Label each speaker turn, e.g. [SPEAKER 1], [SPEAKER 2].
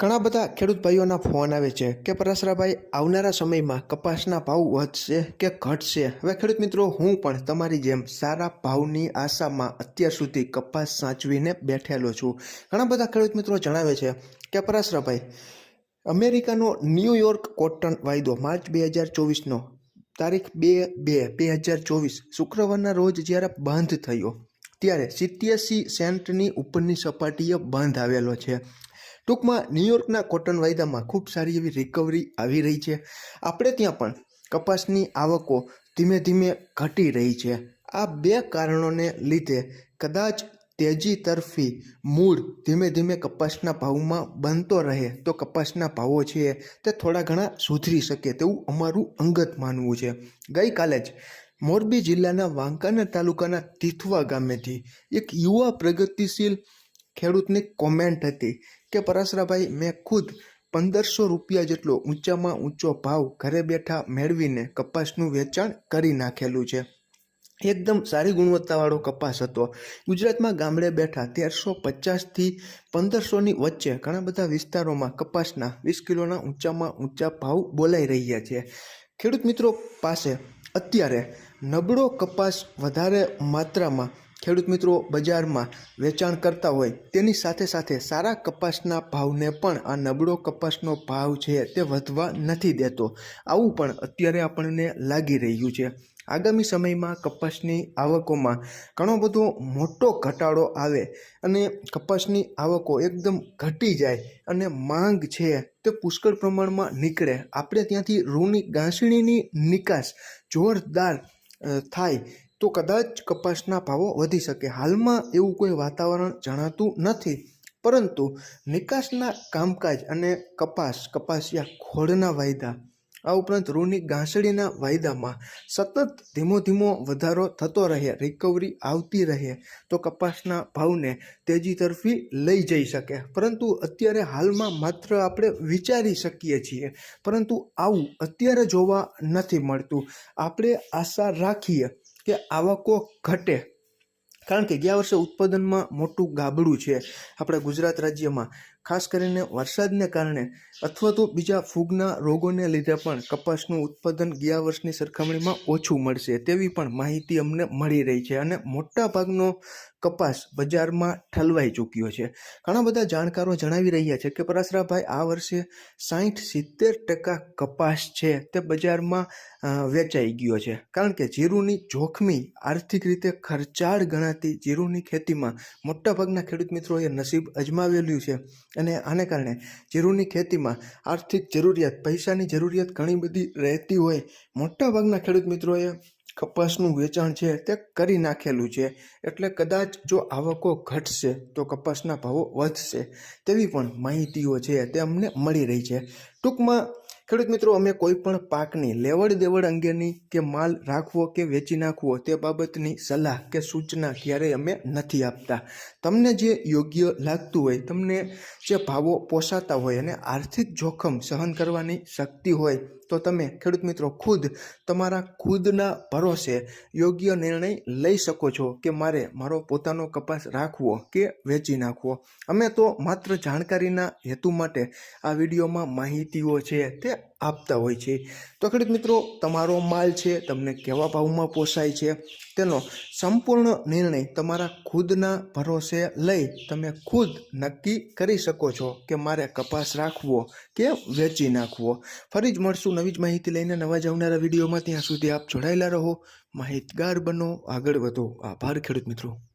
[SPEAKER 1] ઘણા બધા ખેડૂત ભાઈઓના ફોન આવે છે કે પરાસરાભાઈ આવનારા સમયમાં કપાસના ભાવ વધશે કે ઘટશે? હવે ખેડૂત મિત્રો, હું પણ તમારી જેમ સારા ભાવની આશામાં અત્યાર સુધી કપાસ સાચવીને બેઠેલો છું. ઘણા બધા ખેડૂત મિત્રો જણાવે છે કે પરાસરાભાઈ અમેરિકાનો ન્યૂયોર્ક કોટન વાયદો માર્ચ બે હજાર ચોવીસનો તારીખ બે બે બે હજાર ચોવીસ શુક્રવારના રોજ જ્યારે બંધ થયો, ત્યારે સિત્યાસી સેન્ટની ઉપરની સપાટીએ બંધ આવેલો છે. ટૂંકમાં ન્યૂયોર્કના કોટન વાયદામાં ખૂબ સારી એવી રિકવરી આવી રહી છે. આપણે ત્યાં પણ કપાસની આવકો ધીમે ધીમે ઘટી રહી છે. આ બે કારણોને લીધે કદાચ તેજી તરફી મૂળ ધીમે ધીમે કપાસના ભાવમાં બનતો રહે તો કપાસના ભાવો છે તે થોડા ઘણા સુધરી શકે તેવું અમારું અંગત માનવું છે. ગઈકાલે જ મોરબી જિલ્લાના વાંકાના તાલુકાના તીથવા ગામેથી એક યુવા પ્રગતિશીલ ખેડૂતની કોમેન્ટ હતી કે પરાસરાભાઈ મેં ખુદ પંદરસો રૂપિયા જેટલો ઊંચામાં ઊંચો ભાવ ઘરે બેઠા મેળવીને કપાસનું વેચાણ કરી નાખેલું છે. એકદમ સારી ગુણવત્તાવાળો કપાસ હતો. ગુજરાતમાં ગામડે બેઠા તેરસો પચાસથી પંદરસોની વચ્ચે ઘણા બધા વિસ્તારોમાં કપાસના વીસ કિલોના ઊંચામાં ઊંચા ભાવ બોલાઈ રહ્યા છે. ખેડૂત મિત્રો પાસે અત્યારે નબળો કપાસ વધારે માત્રામાં ખેડૂત મિત્રો બજારમાં વેચાણ કરતા હોય, તેની સાથે સાથે સારા કપાસના ભાવને પણ, આ નબળો કપાસનો ભાવ છે તે વધવા નથી દેતો. આવું પણ અત્યારે આપણને લાગી રહ્યું છે. આગામી સમયમાં કપાસની આવકોમાં ઘણો બધો મોટો ઘટાડો આવે અને કપાસની આવકો એકદમ ઘટી જાય અને માંગ છે તે પુષ્કળ પ્રમાણમાં નીકળે. આપણે ત્યાંથી રૂની ગાંસણીની નિકાસ જોરદાર થાય તો કદાચ કપાસના ભાવો વધી શકે. હાલમાં એવું કોઈ વાતાવરણ જણાતું નથી. પરંતુ નિકાસના કામકાજ અને કપાસ, કપાસિયા ખોળના વાયદા, આ ઉપરાંત રૂની ઘાસડીના વાયદામાં સતત ધીમો ધીમો વધારો થતો રહે રિકવરી આવતી રહે, તો કપાસના ભાવને તેજી તરફી લઈ જઈ શકે. પરંતુ અત્યારે હાલમાં માત્ર આપણે વિચારી શકીએ છીએ. પરંતુ આવું અત્યારે જોવા નથી મળતું. આપણે આશા રાખીએ કે આવકો ઘટે. કારણ કે ગયા વર્ષે ઉત્પાદનમાં મોટું ગાબડું છે આપણા ગુજરાત રાજ્યમાં. ખાસ કરીને વરસાદને કારણે અથવા તો બીજા ફૂગના રોગોને લીધે પણ કપાસનું ઉત્પાદન ગયા વર્ષની સરખામણીમાં ઓછું મળશે તેવી પણ માહિતી અમને મળી રહી છે અને મોટાભાગનો કપાસ બજારમાં ઠલવાઈ ચૂક્યો છે. ઘણા બધા જાણકારો જણાવી રહ્યા છે કે પરાસરાભાઈ આ વર્ષે સાહીઠ સિત્તેર ટકા કપાસ છે તે બજારમાં વેચાઈ ગયો છે. કારણ કે જીરુની જોખમી આર્થિક રીતે ખર્ચાળ ગણાતી જીરુની ખેતીમાં મોટાભાગના ખેડૂત મિત્રોએ નસીબ અજમાવેલું છે. અને આને કારણે જીરુની ખેતીમાં આર્થિક જરૂરિયાત, પૈસાની જરૂરિયાત ઘણી બધી રહેતી હોય. મોટાભાગના ખેડૂત મિત્રોએ કપાસનું વેચાણ છે તે કરી નાખેલું છે. એટલે કદાચ જો આવકો ઘટશે તો કપાસના ભાવો વધશે તેવી પણ માહિતીઓ છે તે અમને મળી રહી છે. ટૂંકમાં ખેડૂત મિત્રો, અમે કોઈ પણ પાકની લેવડ દેવડ અંગેની કે માલ રાખવો કે વેચી નાખવો તે બાબતની સલાહ કે સૂચના ક્યારેય અમે નથી આપતા. તમને જે યોગ્ય લાગતું હોય, તમને જે ભાવો પોસાતા હોય અને આર્થિક જોખમ સહન કરવાની શક્તિ હોય, તો તમે ખેડૂત મિત્રો, ખુદ તમારા ખુદના ભરોસે યોગ્ય નિર્ણય લઈ શકો છો કે મારે મારો પોતાનો કપાસ રાખવો કે વેચી નાખવો. અમે તો માત્ર જાણકારીના હેતુ માટે આ વિડીયોમાં માહિતીઓ છે તે આપતા હોય છે. તો ખેડૂત મિત્રો, તમારો માલ છે, તમને કેવા ભાવમાં પોસાય છે? તેનો સંપૂર્ણ નિર્ણય તમારા ખુદના ભરોસે લઈ તમે ખુદ નક્કી કરી શકો છો કે મારે કપાસ રાખવો કે વેચી નાખવો. ફરી જ મળશું નવી જ માહિતી લઈને નવા જ આવનારા વિડીયોમાં. ત્યાં સુધી આપ જોડાયેલા રહો. માહિતગાર બનો. આગળ વધો. આભાર ખેડૂત મિત્રો.